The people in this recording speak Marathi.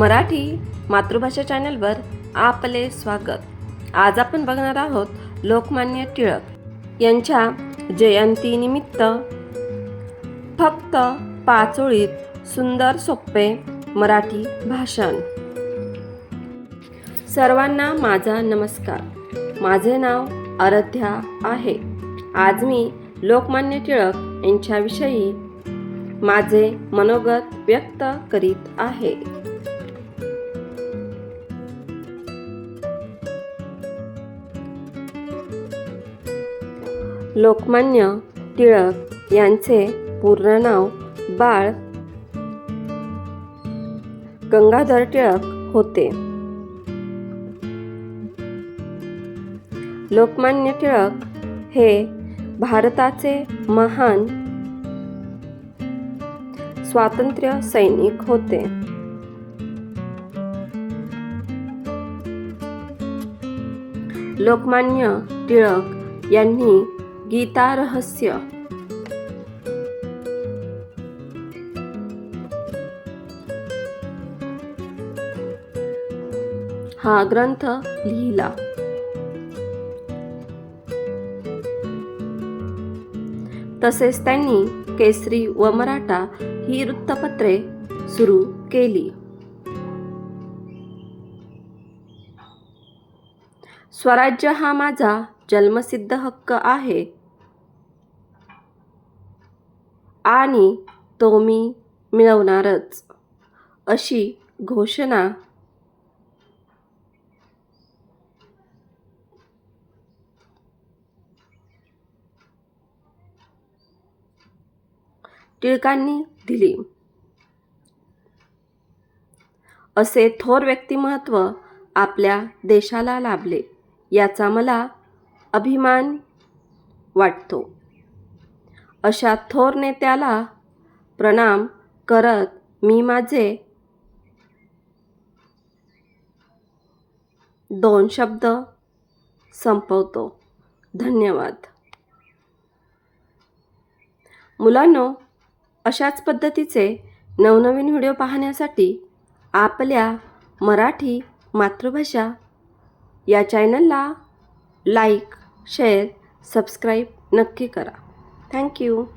मराठी मातृभाषा चॅनलवर आपले स्वागत. आज आपण बघणार आहोत लोकमान्य टिळक यांच्या जयंतीनिमित्त फक्त पाचोळीत सुंदर सोपे मराठी भाषण. सर्वांना माझा नमस्कार. माझे नाव आराध्या आहे. आज मी लोकमान्य टिळक यांच्याविषयी माझे मनोगत व्यक्त करीत आहे. लोकमान्य टिळक यांचे पूर्ण नाव बाळ गंगाधर टिळक होते. लोकमान्य टिळक हे भारताचे महान स्वातंत्र्य सैनिक होते. लोकमान्य टिळक यांनी गीता रहस्य हा ग्रंथ लिहिला. तसेच त्यांनी केसरी व मराठा ही वृत्तपत्रे सुरू केली. स्वराज्य हा माझा जन्मसिद्ध हक्क आहे. आणि तो मी मिळवणारच अशी घोषणा टिळकांनी दिली. असे थोर व्यक्तिमत्व आपल्या देशाला लाभले याचा मला अभिमान वाटतो. अशा थोर नेत्याला प्रणाम करत मी माझे दोन शब्द संपवतो. धन्यवाद. मुलांनो अशाच पद्धतीचे नवनवीन व्हिडिओ पाहण्यासाठी आपल्या मराठी मातृभाषा या चॅनलला लाईक शेअर सबस्क्राईब नक्की करा. Thank you.